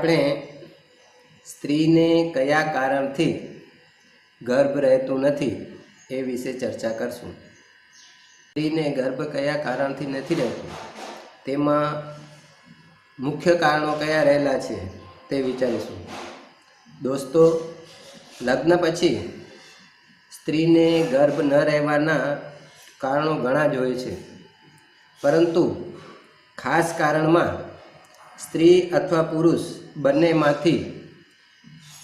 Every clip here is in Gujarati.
આપણે સ્ત્રીને કયા કારણથી ગર્ભ રહેતું નથી એ વિશે ચર્ચા કરશું. સ્ત્રીને ગર્ભ કયા કારણથી નથી રહેતું? તેમાં મુખ્ય કારણો કયા રહેલા છે તે વિચારીશું. દોસ્તો, લગ્ન પછી સ્ત્રીને ગર્ભ ન રહેવાના કારણો ઘણા જ હોય છે. પરંતુ ખાસ કારણમાં સ્ત્રી અથવા પુરુષ બંનેમાંથી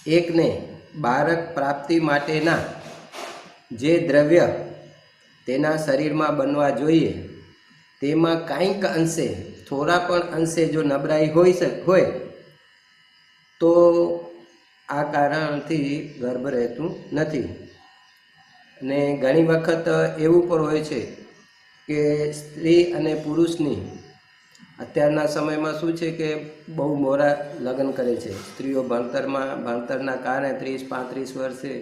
એકને બાળક પ્રાપ્તિ માટેના જે દ્રવ્ય તેના શરીરમાં બનવા જોઈએ, તેમાં કાંઈક અંશે, થોડા પણ અંશે જો નબળાઈ શક હોય, તો આ કારણથી ગર્ભ રહેતું નથી. અને ઘણી વખત એવું પણ હોય છે કે સ્ત્રી અને પુરુષની અત્યારના સમયમાં શું છે કે બહુ મોરા લગ્ન કરે છે. સ્ત્રીઓ ભણતરમાં, ભણતરના કારણે ત્રીસ, પાંત્રીસ વર્ષે,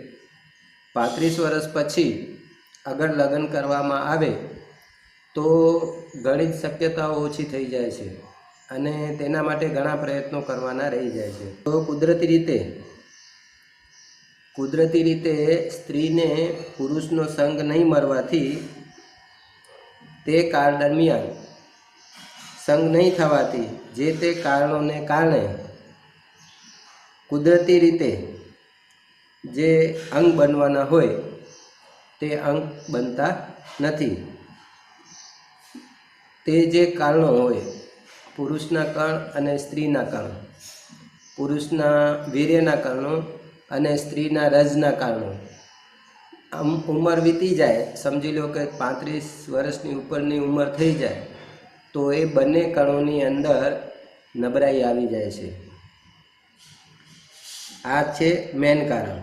પાંત્રીસ વર્ષ પછી અગર લગ્ન કરવામાં આવે તો ઘણી જ શક્યતાઓ ઓછી થઈ જાય છે અને તેના માટે ઘણા પ્રયત્નો કરવાના રહી જાય છે. તો કુદરતી રીતે કુદરતી રીતે સ્ત્રીને પુરુષનો સંગ નહીં મળવાથી તે કાળ દરમિયાન સંગ નહીં થવાથી જે તે કારણોને કારણે કુદરતી રીતે જે અંગ બનવાના હોય તે અંગ બનતા નથી. તે જે કારણો હોય, પુરુષના કણ અને સ્ત્રીના કણ, પુરુષના વીર્યના કારણો અને સ્ત્રીના રજના કારણો. આમ ઉંમર વીતી જાય, સમજી લો કે પાંત્રીસ વર્ષની ઉપરની ઉંમર થઈ જાય. તો એ બંને કણોની અંદર નબળાઈ આવી જાય છે. આ છે મેન કારણ.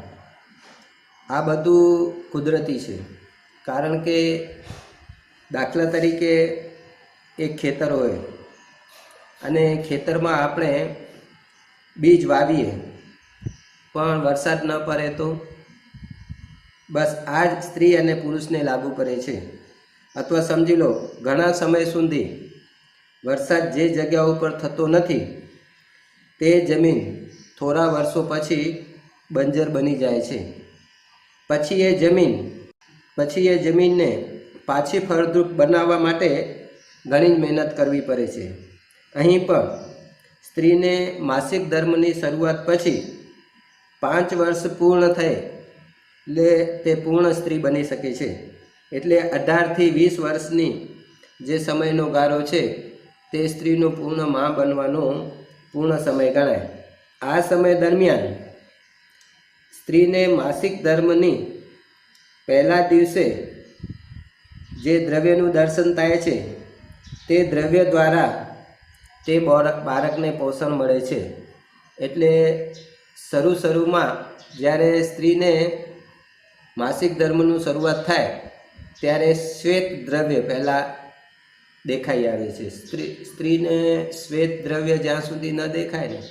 આ બધું કુદરતી છે. કારણ કે દાખલા તરીકે એક ખેતર હોય અને ખેતરમાં આપણે બીજ વાવીએ, પણ વરસાદ ન પડે તો બસ આ જ સ્ત્રી અને પુરુષને લાગુ પડે છે. અથવા સમજી લો, ઘણા સમય સુધી વરસાદ જે જગ્યા ઉપર થતો નથી, તે જમીન થોડા વર્ષો પછી બંજર બની જાય છે. પછી એ જમીન, પછી એ જમીનને પાછી ફળદ્રુપ બનાવવા માટે ઘણી જ મહેનત કરવી પડે છે. અહીં પણ સ્ત્રીને માસિક ધર્મની શરૂઆત પછી પાંચ વર્ષ પૂર્ણ થાય એટલે તે પૂર્ણ સ્ત્રી બની શકે છે. એટલે અઢારથી વીસ વર્ષની જે સમયનો ગાળો છે તે સ્ત્રીનું પૂર્ણ મા બનવાનો પૂર્ણ સમય ગણાય. આ સમય દરમિયાન સ્ત્રીને માસિક ધર્મની પહેલા દિવસે જે દ્રવ્યનું દર્શન થાય છે, તે દ્રવ્ય દ્વારા તે બાળકને પોષણ મળે છે. એટલે શરૂ શરૂમાં જ્યારે સ્ત્રીને માસિક ધર્મનું શરૂઆત થાય, ત્યારે શ્વેત દ્રવ્ય પહેલાં દેખાઈ આવે છે. સ્ત્રી, સ્ત્રીને શ્વેત દ્રવ્ય જ્યાં સુધી ન દેખાય ને,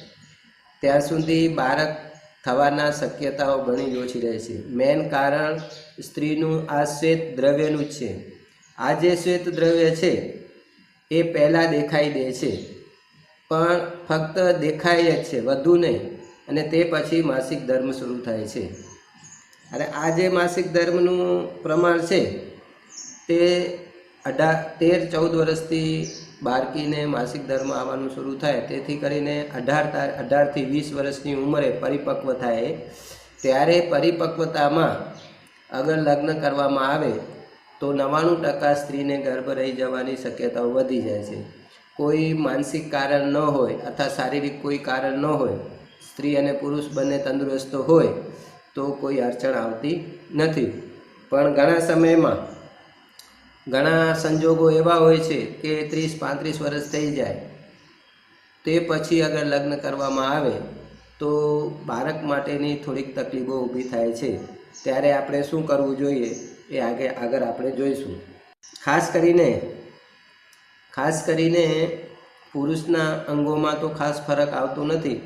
ત્યાં સુધી બાળક થવાના શક્યતાઓ ઘણી ઓછી રહે છે. મેન કારણ સ્ત્રીનું આ શ્વેત દ્રવ્યનું જ છે. આ જે શ્વેત દ્રવ્ય છે, એ પહેલાં દેખાઈ દે છે, પણ ફક્ત દેખાય જ છે, વધુ નહીં, અને તે પછી માસિક ધર્મ શરૂ થાય છે. અને આ જે માસિક ધર્મનું પ્રમાણ છે, તે અઢાર તેર, ચૌદ વર્ષથી બાળકીને માસિક ધર્મ આવવાનું શરૂ થાય. તેથી કરીને અઢાર તાર, અઢારથી વીસ વર્ષની ઉંમરે પરિપક્વ થાય. ત્યારે પરિપક્વતામાં અગર લગ્ન કરવામાં આવે, તો નવ્વાણું ટકા સ્ત્રીને ગર્ભ રહી જવાની શક્યતાઓ વધી જાય છે. કોઈ માનસિક કારણ ન હોય અથવા શારીરિક કોઈ કારણ ન હોય, સ્ત્રી અને પુરુષ બંને તંદુરસ્ત હોય, તો કોઈ અડચણ આવતી નથી. પણ ઘણા સમયમાં ઘણા સંજોગો એવા હોય છે કે ત્રીસ, પાંત્રીસ વર્ષ થઈ જાય. તે પછી અગર લગ્ન કરવામાં આવે, તો બાળક માટેની થોડીક તકલીફો ઊભી થાય છે. ત્યારે આપણે શું કરવું જોઈએ એ આગળ આગળ આપણે જોઈશું. ખાસ કરીને ખાસ કરીને પુરુષના અંગોમાં તો ખાસ ફરક આવતો નથી,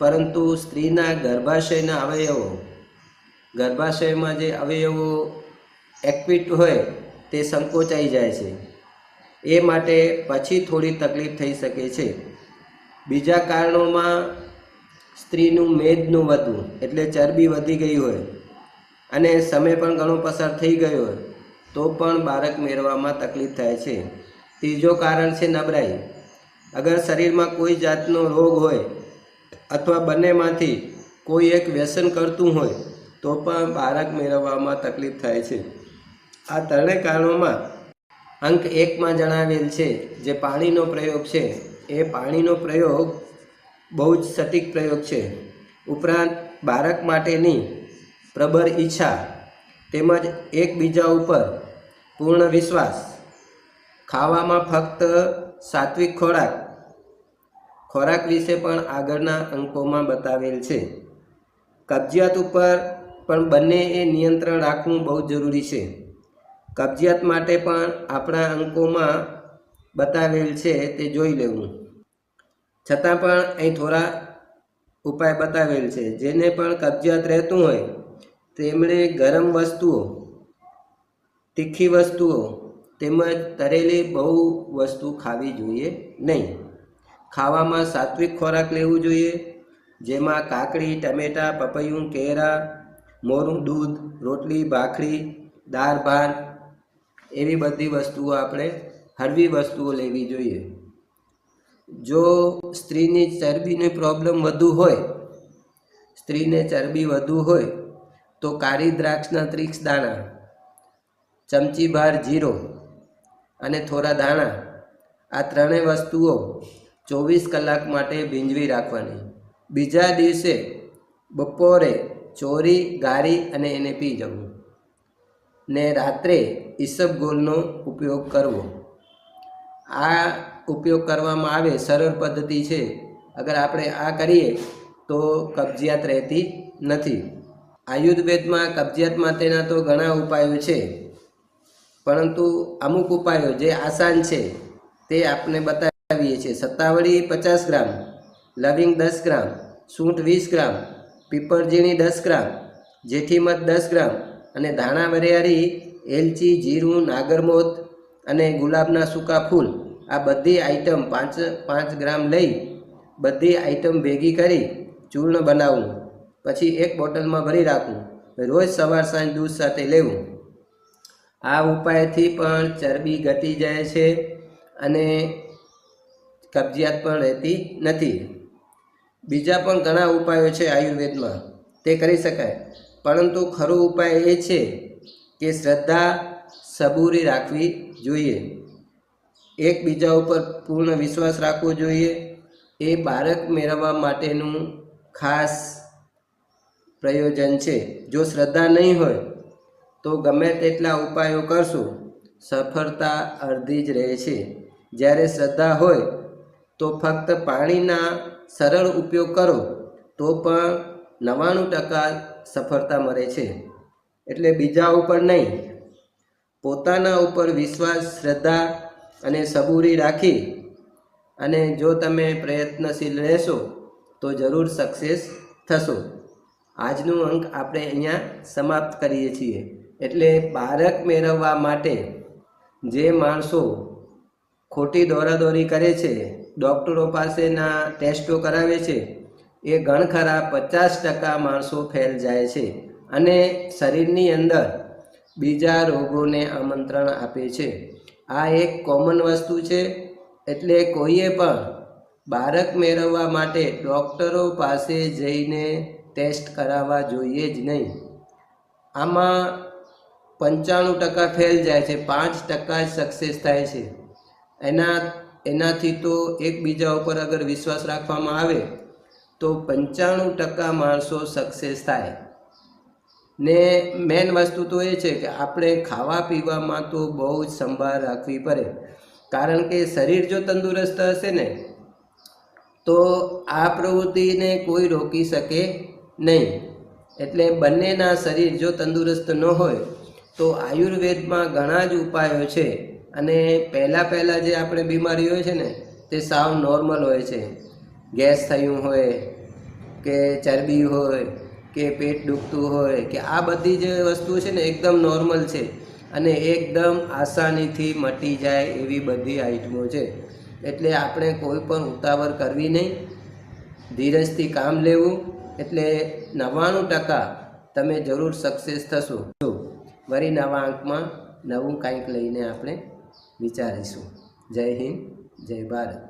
પરંતુ સ્ત્રીના ગર્ભાશયના અવયવો, ગર્ભાશયમાં જે અવયવો એક્વિટ હોય તે સંકોચાઈ જાય છે. એ માટે પછી થોડી તકલીફ થઈ શકે છે. બીજા કારણોમાં સ્ત્રીનું મેદનું વધવું એટલે ચરબી વધી ગઈ હોય અને સમય પણ ઘણો પસાર થઈ ગયો હોય, તો પણ બાળક મેળવવામાં તકલીફ થાય છે. ત્રીજો કારણ છે નબળાઈ. અગર શરીરમાં કોઈ જાતનો રોગ હોય અથવા બંનેમાંથી કોઈ એક વ્યસન કરતું હોય, તો પણ બાળક મેળવવામાં તકલીફ થાય છે. આ ત્રણેય કારણોમાં અંક એકમાં જણાવેલ છે, જે પાણીનો પ્રયોગ છે. એ પાણીનો પ્રયોગ બહુ જ સટીક પ્રયોગ છે. ઉપરાંત બાળક માટેની પ્રબળ ઈચ્છા તેમજ એકબીજા ઉપર પૂર્ણ વિશ્વાસ. ખાવામાં ફક્ત સાત્વિક ખોરાક ખોરાક વિશે પણ આગળના અંકોમાં બતાવેલ છે. કબજિયાત ઉપર પણ બંને એ નિયંત્રણ રાખવું બહુ જરૂરી છે. કબજિયાત માટે પણ આપણા અંકોમાં બતાવેલ છે તે જોઈ લેવું. છતાં પણ અહીં થોડા ઉપાય બતાવેલ છે. જેને પણ કબજિયાત રહેતું હોય, તેમણે ગરમ વસ્તુઓ, તીખી વસ્તુઓ તેમજ તરેલી બહુ વસ્તુ ખાવી જોઈએ નહીં. ખાવામાં સાત્વિક ખોરાક લેવું જોઈએ, જેમાં કાકડી, ટમેટાં, પપૈયું કેરા મોરું, દૂધ, રોટલી, ભાખરી, દાળ, ભાત એવી બધી વસ્તુઓ આપણે હળવી વસ્તુઓ લેવી જોઈએ. જો સ્ત્રીની ચરબીની પ્રોબ્લેમ વધુ હોય, સ્ત્રીને ચરબી વધુ હોય, તો કાળી દ્રાક્ષના ત્રીસ દાણા, ચમચી બાર જીરો અને થોડા દાણા, આ ત્રણેય વસ્તુઓ ચોવીસ કલાક માટે ભીંજવી રાખવાની. બીજા દિવસે બપોરે ચોરી ગાળી અને એને પી જવું. ને રાત્રે ઈસબગોલનો ઉપયોગ કરવો. આ ઉપયોગ કરવામાં આવે સરળ પદ્ધતિ છે. અગર આપણે આ કરીએ તો કબજિયાત રહેતી નથી. આયુર્વેદમાં કબજિયાત માટેના તો ઘણા ઉપાયો છે. પરંતુ અમુક ઉપાયો જે આસાન છે તે આપણે બતાવીએ છીએ. સત્તાવળી પચાસ ગ્રામ, લવિંગ દસ ગ્રામ, સૂંઠ વીસ ગ્રામ પીપરજીણી દસ ગ્રામ જેઠીમધ દસ ગ્રામ અને ધાણા વરિયાળી એલચી, જીરું, નાગરમોદ અને ગુલાબના સૂકા ફૂલ. આ બધી આઈટમ પાંચ પાંચ ગ્રામ લઈ બધી આઈટમ ભેગી કરી ચૂર્ણ બનાવવું પછી એક બોટલમાં ભરી રાખવું રોજ સવાર સાંજ દૂધ સાથે લેવું. આ ઉપાયથી પણ ચરબી ઘટી જાય છે અને કબજિયાત પણ રહેતી નથી. બીજા પણ ઘણા ઉપાયો છે આયુર્વેદમાં. તે કરી શકાય. પરંતુ ખરો ઉપાય એ છે કે શ્રદ્ધા સબૂરી રાખવી જોઈએ. એકબીજા ઉપર પૂર્ણ વિશ્વાસ રાખવો જોઈએ. એ બાળક મેળવવા માટેનું ખાસ પ્રયોજન છે. જો શ્રદ્ધા નહીં હોય, તો ગમે તેટલા ઉપાયો કરશો, સફળતા અડધી જ રહે છે. જ્યારે શ્રદ્ધા હોય, તો ફક્ત પાણીના સરળ ઉપયોગ કરો, તો પણ નવ્વાણું ટકા સફળતા મળે છે. એટલે બીજા ઉપર નહીં. પોતાના ઉપર વિશ્વાસ, શ્રદ્ધા અને સબૂરી રાખી અને જો તમે પ્રયત્નશીલ રહેશો, તો જરૂર સક્સેસ થશો. આજનું અંક આપણે અહીંયા સમાપ્ત કરીએ છીએ. એટલે બાળક મેળવવા માટે જે માણસો ખોટી દોરાદોરી કરે છે, ડૉક્ટરો પાસેના ટેસ્ટો કરાવે છે, એ ઘણખરા પચાસ ટકા માણસો ફેલ જાય છે. અને શરીરની અંદર બીજા રોગોને આમંત્રણ આપે છે. આ એક કોમન વસ્તુ છે, એટલે કોઈએ પણ બાળક મેળવવા માટે ડૉક્ટરો પાસે જઈને ટેસ્ટ કરાવવા જોઈએ જ નહીં. આમાં પંચાણું ટકા ફેલ જાય છે, પાંચ ટકા જ સક્સેસ થાય છે. એના, એનાથી તો એકબીજા ઉપર અગર વિશ્વાસ રાખવામાં આવે, તો પંચાણું ટકા માણસો સક્સેસ થાય. ને મેન વસ્તુ તો એ છે કે આપણે ખાવા પીવામાં તો બહુ જ સંભાળ રાખવી પડે. કારણ કે શરીર જો તંદુરસ્ત હશે ને, તો આ પ્રવૃત્તિને કોઈ રોકી શકે નહીં. એટલે બંનેના શરીર જો તંદુરસ્ત ન હોય, તો આયુર્વેદમાં ઘણા જ ઉપાયો છે. અને પહેલાં પહેલાં જે આપણે બીમારી હોય છે ને, તે સાવ નોર્મલ હોય છે. ગેસ થયું હોય કે ચરબી હોય કે પેટ દુખતું હોય, કે આ બધી જે વસ્તુ છે ને એકદમ નોર્મલ છે અને એકદમ આસાનીથી મટી જાય એવી બધી આઈટમો છે. એટલે આપણે કોઈ પણ ઉતાવળ કરવી નહીં. ધીરજથી કામ લેવું. એટલે નવ્વાણું ટકા તમે જરૂર સક્સેસ થશો. તો વળી નવા અંકમાં નવું કાંઈક લઈને આપણે વિચારીશું. જય હિન્દ, જય ભારત.